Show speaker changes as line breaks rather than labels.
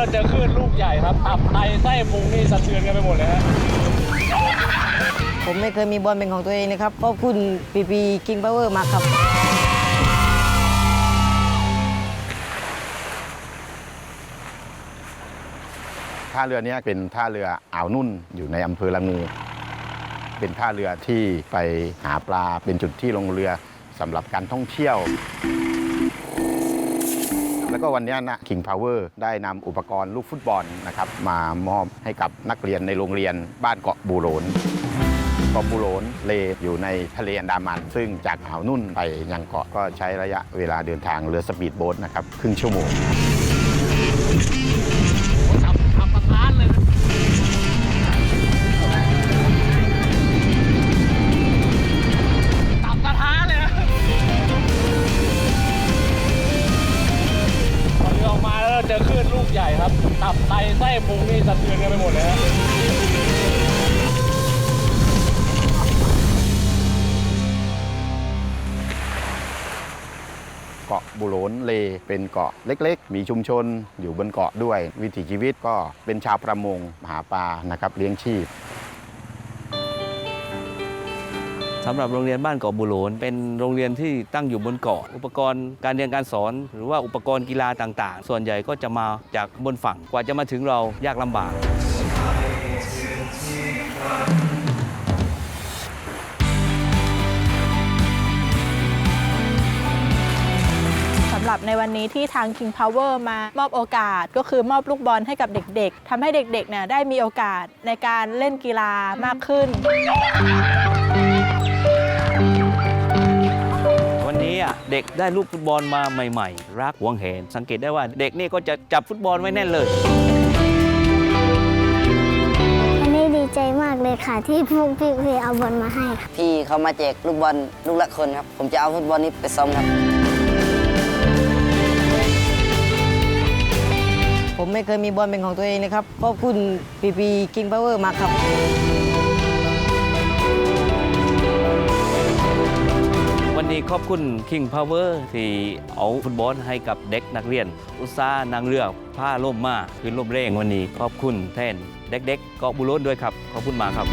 ครับตับไตไส้พุงนี่สะเทือนกันไปหมดเลยฮะ
ผมไม่เคยมีบอลเป็นของตัวเองนะครับขอบคุณปีปีคิงพาวเวอร์มากครับ
ท่าเรือเนี้เป็นท่าเรืออ่าวนุ่นอยู่ในอำเภอละงู เป็นท่าเรือที่ไปหาปลาเป็นจุดที่ลงเรือสำหรับการท่องเที่ยว แล้วก็วันนี้นะ King Power ได้นำอุปกรณ์ลูกฟุตบอลนะครับมามอบให้กับนักเรียนในโรงเรียนบ้านเกาะบูโรนเกาะบูโรนเลอยู่ในทะเลอันดามัน ซึ่งจากอ่าวนุ่นไปยังเกาะก็ใช้ระยะเวลาเดินทางเรือสปีดโบ๊ทนะครับครึ่งชั่วโมง
ขับขับประทานเลย เจอคลื่นลูกใหญ่ครับ ตับไตไส้พุงนี่สะเทือนกันไปหมดเลยฮะ
เกาะบุโรนเลเป็นเกาะเล็กๆ มีชุมชนอยู่บนเกาะด้วย วิถีชีวิตก็เป็นชาวประมงหาปลานะครับเลี้ยงชีพ
สำหรับโรงเรียนบ้านเกาะบุโหลนเป็นโรงเรียนที่ตั้งอยู่บนเกาะ อุปกรณ์การเรียนการสอน หรือว่าอุปกรณ์กีฬาต่าง ๆ ส่วนใหญ่ก็จะมาจากบนฝั่งกว่าจะมาถึงเรายากลำบาก
สำหรับในวันนี้ที่ทาง King Power มามอบโอกาสก็คือมอบลูกบอลให้กับเด็กๆ ทำให้เด็กๆเนี่ยได้มีโอกาสในการเล่นกีฬามากขึ้น
วันนี้อะเด็กได้ลูกฟุตบอลมาใหม่ ๆ รักหวงแหน สังเกตได้ว่าเด็กนี่ก็จะจับฟุตบอลไว้แน่นเลย
วันนี้ดีใจมากเลยค่ะ ที่พวกพี่ๆเอาบอลมาให้ค่ะ
พี่เขามาแจกลูกบอลลูกละคนครับ ผมจะเอาฟุตบอลนี้ไปซ้อมครับ ผมไม่เคยมีบอลเป็นของตัวเองนะครับขอบคุณปีปีคิงพาวเวอร์มากครับ
นี้ขอบคุณ King Power ที่เอาฟุตบอลให้กับเด็กนักเรียน อุตสาห์นางเรือผ้าล่มมาคือล่มเร่งวันนี้ ขอบคุณแทนเด็กๆเกาะบุโรนด้วยครับ ขอบคุณมากครับ